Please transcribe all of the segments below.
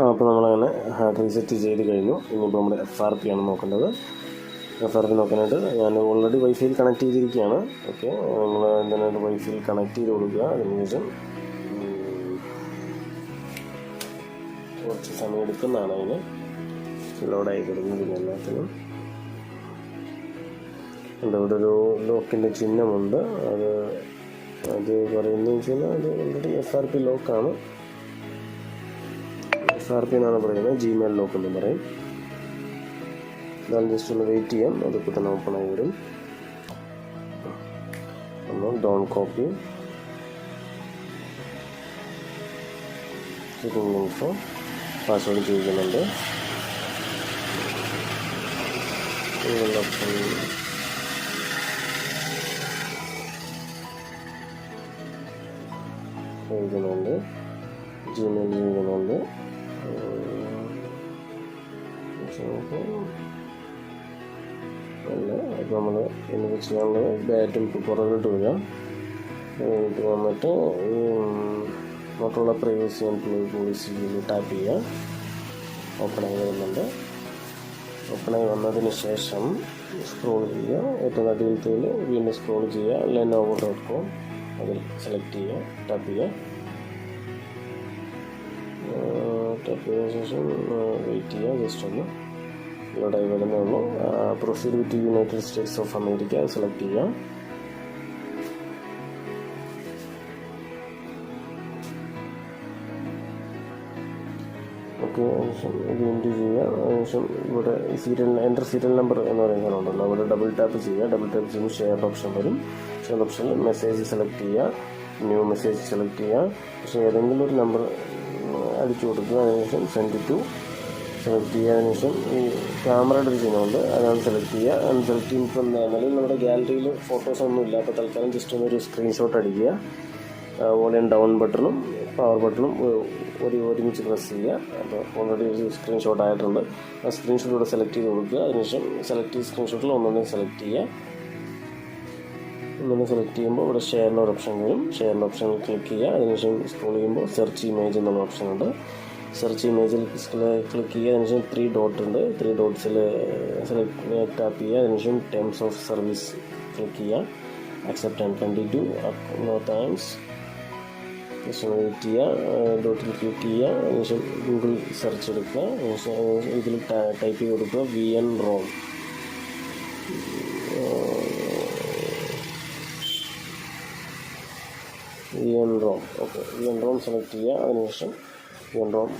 അപ്പോൾ നമ്മളങ്ങനെ hard reset ചെയ്ത് കഴിഞ്ഞു. ഇനിയിപ്പോൾ നമ്മുടെ എഫ് ആർ പി ആണ് നോക്കേണ്ടത്. എഫ് ആർ പി നോക്കാനായിട്ട് ഞാൻ ഓൾറെഡി വൈഫൈയിൽ കണക്ട് ചെയ്തിരിക്കുകയാണ്. ഓക്കെ നമ്മൾ എന്തിനായിട്ട് വൈഫൈയിൽ കണക്ട് ചെയ്ത് കൊടുക്കുക? അതിനുശേഷം കുറച്ച് സമയം എടുക്കുന്നതാണ് അതിന്. ലോഡായി കിടന്നതിന് എല്ലാത്തിനും. ഉണ്ട് ഇവിടെ ഒരു ലോക്കിന്റെ ചിഹ്നമുണ്ട്. അത് അത് പറയുന്നത് വെച്ച് കഴിഞ്ഞാൽ അത് ഓൾറെഡി എഫ് ആർ പി ലോക്കാണ് ആർ പി എന്നാണ് പറയുന്നത്. ജിമെയിൽ ലോക്ക് എന്ന് പറയും. ഞാൻ ജസ്റ്റ് ഒന്ന് വെയിറ്റ് ചെയ്യാം. അതിപ്പോൾ തന്നെ ഓപ്പൺ ആയി വരും. ഒന്ന് ഡോൺ കോപ്പി ഇൻഫോ പാസ്വേഡ് ചോദിക്കുന്നുണ്ട് എഴുതുന്നുണ്ട് ജിമെയിൽ എഴുതുന്നുണ്ട് അല്ല അപ്പോൾ നമ്മൾ എന്നിട്ട് ചെയ്യാനുള്ളത് ബാറ്റും പുറകോട്ട് വരിക ഇത് വന്നിട്ട് ഈ മോട്ടറുള്ള പ്രൈവസി ആൻഡ് പോളിസി ടാപ്പ് ചെയ്യുക ഓപ്പണായി വരുന്നുണ്ട് ഓപ്പണായി വന്നതിന് ശേഷം സ്ക്രോൾ ചെയ്യുക ഏറ്റവും അടിയിലത്തേൽ വീണ്ടും സ്ക്രോൾ ചെയ്യുക ലെനോവോ ഡോട്ട് കോം അതിൽ സെലക്ട് ചെയ്യുക ടാപ്പ് ചെയ്യുക ചെയ്ത ശേഷം വെയിറ്റ് ചെയ്യുക ജസ്റ്റ് ഒന്ന് ഇവിടെ വരുന്നേ ഉള്ളൂ proceed with United States of America select ചെയ്യുക ഓക്കെ ഇത് അതിനുശേഷം ഇവിടെ സീരിയൽ എന്റർ സീരിയൽ നമ്പർ എന്ന് പറയുന്നതുണ്ടല്ലോ അവിടെ ഡബിൾ ടാപ്പ് ചെയ്യുക. ഡബിൾ ടാപ്പ് ചെയ്യുമ്പോൾ ഷെയർ ഓപ്ഷൻ വരും. ഷെയർ ഓപ്ഷനിൽ മെസ്സേജ് സെലക്ട് ചെയ്യുക. ന്യൂ മെസ്സേജ് സെലക്ട് ചെയ്യുക. പക്ഷേ ഏതെങ്കിലും ഒരു നമ്പർ അടിച്ചു കൊടുക്കുക അതിനുശേഷം സെൻഡ് ടു സെലക്ട് ചെയ്യുക അതിനുശേഷം ഈ ക്യാമറയുടെ ഒരു ചിഹ്നമുണ്ട് അതാണ് സെലക്ട് ചെയ്യുക. അത് സെലക്ട് ചെയ്യുമ്പോൾ നിലവിൽ നമ്മുടെ ഗാലറിയിൽ ഫോട്ടോസ് ഒന്നും ഇല്ല. അപ്പോൾ തൽക്കാലം ജസ്റ്റ് ഒന്നൊരു സ്ക്രീൻഷോട്ട് അടിക്കുക. വോളിയം ഡൗൺ ബട്ടണും പവർ ബട്ടണും ഒരു ഒരുമിച്ച് പ്രസ് ചെയ്യുക. അപ്പോൾ ഓൾറെഡി ഒരു സ്ക്രീൻഷോട്ട് ആയിട്ടുണ്ട്. ആ സ്ക്രീൻഷോട്ട് ഇവിടെ സെലക്ട് ചെയ്ത് കൊടുക്കുക. അതിനുശേഷം സെലക്ട് ചെയ്ത സ്ക്രീൻഷോട്ടിൽ ഒന്നൊന്നും സെലക്ട് ചെയ്യുക. ഒന്നൊന്ന് സെലക്ട് ചെയ്യുമ്പോൾ ഇവിടെ ഷെയറിന്റെ ഓപ്ഷൻ വരും. ഷെയറിന്റെ ഓപ്ഷൻ ക്ലിക്ക് ചെയ്യുക. അതിനുശേഷം സ്ക്രോൾ ചെയ്യുമ്പോൾ സെർച്ച് ഇമേജ് എന്നുള്ള ഓപ്ഷൻ ഉണ്ട്. സെർച്ച് ഇമേജിൽ ക്ലിക്ക് ചെയ്യുക. അതിനുശേഷം ത്രീ ഡോട്ട് ഉണ്ട്. ത്രീ ഡോട്ട്സിൽ സെലക്ട് ടാപ്പ് ചെയ്യുക. അതിനുശേഷം ടേംസ് ഓഫ് സർവീസ് ക്ലിക്ക് ചെയ്യുക. Accept and continue no thanks wait ചെയ്യുക. ഡോട്ടിൽ ക്ലിക്ക് ചെയ്യുക. അതിനുശേഷം ഗൂഗിൾ സെർച്ച് എടുക്കുക. ഇതിൽ ടൈപ്പ് ചെയ്ത് കൊടുക്കുക. V N ROM N ROM okay E N ROM select ചെയ്യുക. അതിനുശേഷം E N ROM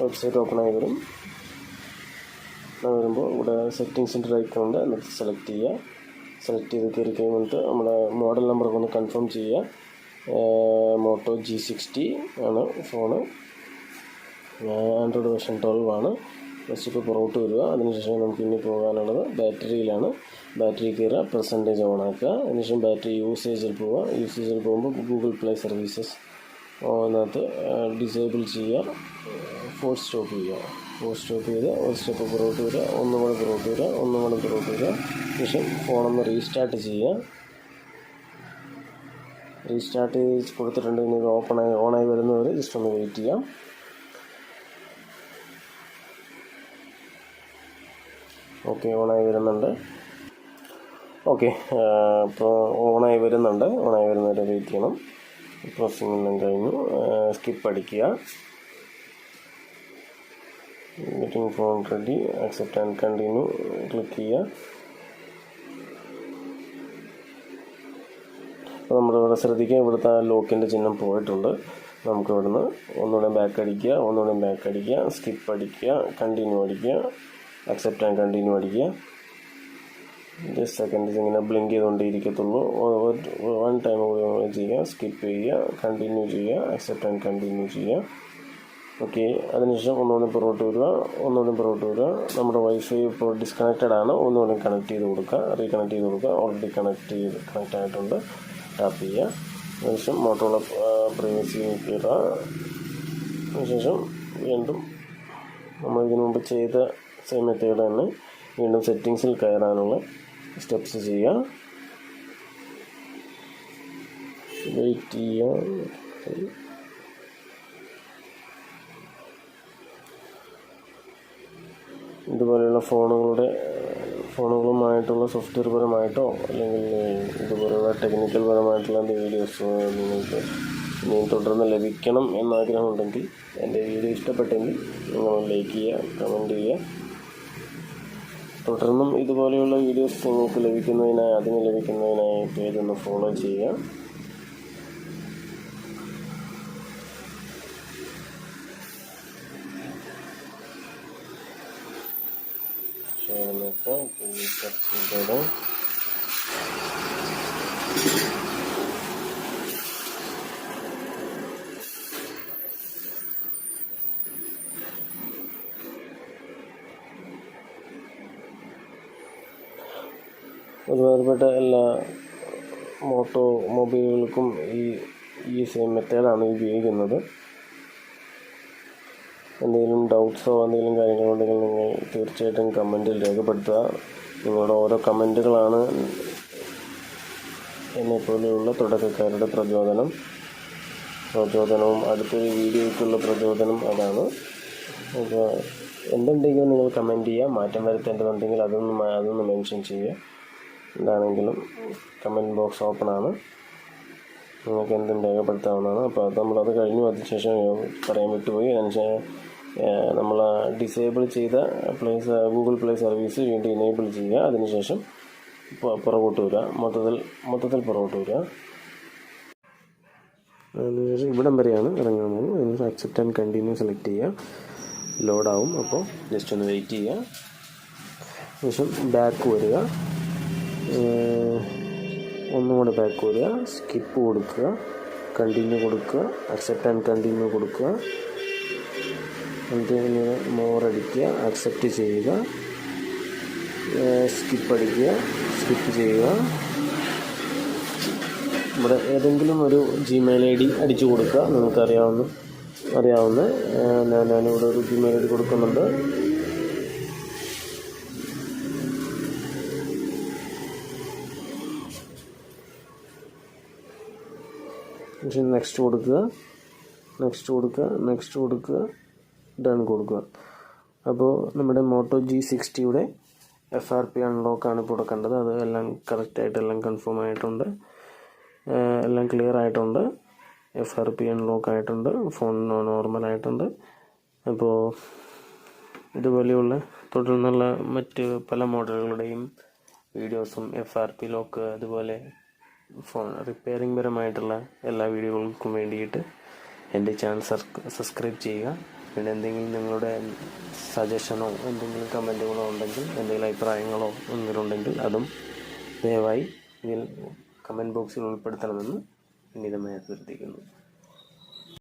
website open ആയി വരും. വരുമ്പോൾ ഇവിടെ സെറ്റിങ്സിന്റെ ഐക്കൺ ഉണ്ട് എന്നിട്ട് സെലക്ട് ചെയ്യുക സെലക്ട് ചെയ്ത് കയറി കഴിഞ്ഞിട്ട് നമ്മുടെ മോഡൽ നമ്പറൊക്കെ ഒന്ന് കൺഫേം ചെയ്യുക. മോട്ടോ ജി സിക്സ്റ്റി ആണ് ഫോണ് ആൻഡ്രോയിഡ് വെർഷൻ ട്വൽവ് ആണ്. ജസ്റ്റ് ഇപ്പോൾ പുറകോട്ട് വരിക. അതിനുശേഷം നമുക്ക് ഇനി പോകാനുള്ളത് ബാറ്ററിയിലാണ്. ബാറ്ററി കയറുക പെർസെന്റേജ് ഓൺ ആക്കുക. അതിനുശേഷം ബാറ്ററി യൂസേജിൽ പോവുക. യൂസേജിൽ പോകുമ്പോൾ ഗൂഗിൾ പ്ലേ സർവീസസ് അതിനകത്ത് ഡിസേബിൾ ചെയ്യുക. ഫോർ സ്റ്റോപ്പ് ചെയ്യുക. ഫോർ സ്റ്റോപ്പ് ചെയ്ത് ഒരു സ്റ്റെപ്പ് പുറകോട്ട് വരിക. ഒന്നും കൂടെ പുറകോട്ട് വരിക. ഒന്നും കൂടെ പുറകോട്ട് വരിക. ശേഷം ഫോണൊന്ന് റീസ്റ്റാർട്ട് ചെയ്യുക. റീസ്റ്റാർട്ട് ചെയ്ത് കൊടുത്തിട്ടുണ്ടെങ്കിൽ ഓപ്പൺ ആയി ഓണായി വരുന്നവർ ജസ്റ്റ് ഒന്ന് വെയിറ്റ് ചെയ്യാം. ഓക്കെ ഓണായി വരുന്നുണ്ട്. ഓക്കെ ഇപ്പോൾ ഓണായി വരുന്നുണ്ട്. ഓണായി വരുന്നവരെ വെയിറ്റ് ചെയ്യണം. പ്രോസസ്സിംഗ് എല്ലാം കഴിഞ്ഞു. സ്കിപ്പ് അടിക്കുക. Getting phone ready accept and continue click ചെയ്യുക. അപ്പോൾ നമ്മളിവിടെ ശ്രദ്ധിക്കുക ഇവിടുത്തെ ലോക്കിന്റെ ചിഹ്നം പോയിട്ടുണ്ട്. നമുക്ക് ഇവിടുന്ന് ഒന്നുകൂടെ ബാക്ക് അടിക്കുക ഒന്നുകൂടെ ബാക്ക് അടിക്കുക സ്കിപ്പ് അടിക്കുക കണ്ടിന്യൂ അടിക്കുക. അക്സെപ്റ്റ് ആൻഡ് കണ്ടിന്യൂ അടിക്കുക ജസ്റ്റ് സെക്കൻഡ്സ് ഇങ്ങനെ ബ്ലിങ്ക് ചെയ്തുകൊണ്ടേയിരിക്കത്തുള്ളൂ. വൺ ടൈം കൂടി ചെയ്യുക. സ്കിപ്പ് ചെയ്യുക. കണ്ടിന്യൂ ചെയ്യുക. അക്സെപ്റ്റ് ആൻഡ് കണ്ടിന്യൂ ചെയ്യുക. ഓക്കെ അതിനുശേഷം ഒന്നുകൂടി പുറകോട്ട് വരിക. ഒന്നുകൂടി പുറകോട്ട് വരിക. നമ്മുടെ വൈഫൈ ഇപ്പോൾ ഡിസ്കണക്റ്റഡ് ആണ്. ഒന്നുകൂടി കണക്ട് ചെയ്ത് കൊടുക്കുക. റീകണക്ട് ചെയ്ത് കൊടുക്കുക. ഓൾറെഡി കണക്ട് ചെയ്ത് കണക്റ്റ് ആയിട്ടുണ്ട്. ടാപ്പ് ചെയ്യുക. അതിനുശേഷം മോട്ടോള പ്രൈവസി കയറുക അതിനുശേഷം വീണ്ടും നമ്മൾ ഇതിനു മുമ്പ് ചെയ്ത സെയിം മെത്തേഡ് തന്നെ. വീണ്ടും സെറ്റിങ്സിൽ കയറാനുള്ള സ്റ്റെപ്സ് ചെയ്യാം വെയിറ്റ് ചെയ്യുക ഇതുപോലെയുള്ള ഫോണുകളുടെ ഫോണുകളുമായിട്ടുള്ള സോഫ്റ്റ്വെയർ പരമായിട്ടോ അല്ലെങ്കിൽ ഇതുപോലെയുള്ള ടെക്നിക്കൽ പരമായിട്ടുള്ള എന്റെ വീഡിയോസ് നിങ്ങൾക്ക് ഇനി തുടർന്ന് ലഭിക്കണം എന്നാഗ്രഹമുണ്ടെങ്കിൽ എന്റെ വീഡിയോ ഇഷ്ടപ്പെട്ടെങ്കിൽ നിങ്ങൾ ലൈക്ക് ചെയ്യുക കമന്റ് ചെയ്യുക. തുടർന്നും ഇതുപോലെയുള്ള വീഡിയോസ് നിങ്ങൾക്ക് ലഭിക്കുന്നതിനായി അതിന് ലഭിക്കുന്നതിനായി പേജ് ഒന്ന് ഫോളോ ചെയ്യുക. ചേർന്നിട്ട് സെർച്ച് ഒരുമാതിരിപ്പെട്ട എല്ലാ മോട്ടോ മൊബൈലുകൾക്കും ഈ ഈ സെയിം മെത്തേഡാണ് ഉപയോഗിക്കുന്നത്. എന്തെങ്കിലും ഡൗട്ട്സോ എന്തെങ്കിലും കാര്യങ്ങളുണ്ടെങ്കിൽ നിങ്ങൾ തീർച്ചയായിട്ടും കമന്റിൽ രേഖപ്പെടുത്തുക. നിങ്ങളുടെ ഓരോ കമന്റുകളാണ് എന്നെപ്പോലെയുള്ള തുടക്കക്കാരുടെ പ്രചോദനം. പ്രചോദനവും അടുത്തൊരു വീഡിയോയ്ക്കുള്ള പ്രചോദനം അതാണ്. അപ്പോൾ എന്തുണ്ടെങ്കിലും നിങ്ങൾ കമന്റ് ചെയ്യുക. മാറ്റം വരുത്തേണ്ടതുണ്ടെങ്കിൽ അതൊന്ന് അതൊന്ന് മെൻഷൻ ചെയ്യുക. എന്താണെങ്കിലും കമന്റ് ബോക്സ് ഓപ്പൺ ആണ് നിങ്ങൾക്ക് എന്തും രേഖപ്പെടുത്താവുന്നതാണ്. അപ്പോൾ അത് നമ്മളത് കഴിഞ്ഞു. അതിനുശേഷം പറയാൻ വിട്ടുപോയി. അതിനുശേഷം നമ്മൾ ഡിസേബിൾ ചെയ്ത പ്ലേസ് ഗൂഗിൾ പ്ലേ സർവീസ് വീണ്ടും ഇനേബിൾ ചെയ്യുക. അതിനുശേഷം പുറകോട്ട് വരിക. മൊത്തത്തിൽ മൊത്തത്തിൽ പുറകോട്ട് വരിക. അതിനുശേഷം ഇവിടം വരെയാണ് ഇറങ്ങാൻ പോകുന്നത്. അതിന് അക്സെപ്റ്റ് ആൻഡ് കണ്ടിന്യൂ സെലക്ട് ചെയ്യുക. ലോഡാവും അപ്പോൾ ജസ്റ്റ് ഒന്ന് വെയിറ്റ് ചെയ്യുക. ശേഷം ബാക്ക് വരിക. ഒന്നുകൂടെ ബാക്ക് വരിക. സ്കിപ്പ് കൊടുക്കുക. കണ്ടിന്യൂ കൊടുക്കുക. അക്സെപ്റ്റ് ആൻഡ് കണ്ടിന്യൂ കൊടുക്കുക. കണ്ടിന്യൂ മോർ അടിക്കുക. അക്സെപ്റ്റ് ചെയ്യുക. സ്കിപ്പ് അടിക്കുക. സ്കിപ്പ് ചെയ്യുക. ഇവിടെ ഏതെങ്കിലും ഒരു ജിമെയിൽ ഐ ഡി അടിച്ചു കൊടുക്കുക. നിങ്ങൾക്ക് അറിയാവുന്ന അറിയാവുന്ന ഞാൻ ഞാനിവിടെ ഒരു ജിമെയിൽ ഐ ഡി കൊടുക്കുന്നുണ്ട്. പക്ഷേ നെക്സ്റ്റ് കൊടുക്കുക. നെക്സ്റ്റ് കൊടുക്കുക. നെക്സ്റ്റ് കൊടുക്കുക. ഡൺ കൊടുക്കുക. അപ്പോൾ നമ്മുടെ മോട്ടോ ജി സിക്സ്റ്റിയുടെ എഫ് ആർ പി അൺലോക്കാണ് ഇപ്പോൾ കൊടുക്കേണ്ടത് കണ്ടത്. അത് എല്ലാം കറക്റ്റായിട്ട് എല്ലാം കൺഫേം ആയിട്ടുണ്ട്. എല്ലാം ക്ലിയർ ആയിട്ടുണ്ട്. എഫ് ആർ പി അൺലോക്ക് ആയിട്ടുണ്ട്. ഫോൺ നോർമൽ ആയിട്ടുണ്ട്. അപ്പോൾ ഇതുപോലെയുള്ള തുടർന്നുള്ള മറ്റ് പല മോഡലുകളുടെയും വീഡിയോസും എഫ് ആർ പി ലോക്ക് അതുപോലെ ഫോൺ റിപ്പയറിംഗ് പരമായിട്ടുള്ള എല്ലാ വീഡിയോകൾക്കും വേണ്ടിയിട്ട് എന്റെ ചാനൽ സബ്സ്ക്രൈബ് ചെയ്യുക. പിന്നെ എന്തെങ്കിലും നിങ്ങളുടെ സജഷനോ എന്തെങ്കിലും കമന്റുകളോ ഉണ്ടെങ്കിൽ എന്തെങ്കിലും അഭിപ്രായങ്ങളോ എന്തെങ്കിലും ഉണ്ടെങ്കിൽ അതും ദയവായി ഇതിൽ കമന്റ് ബോക്സിൽ ഉൾപ്പെടുത്തണമെന്ന് വിനീതമായി അഭ്യർത്ഥിക്കുന്നു.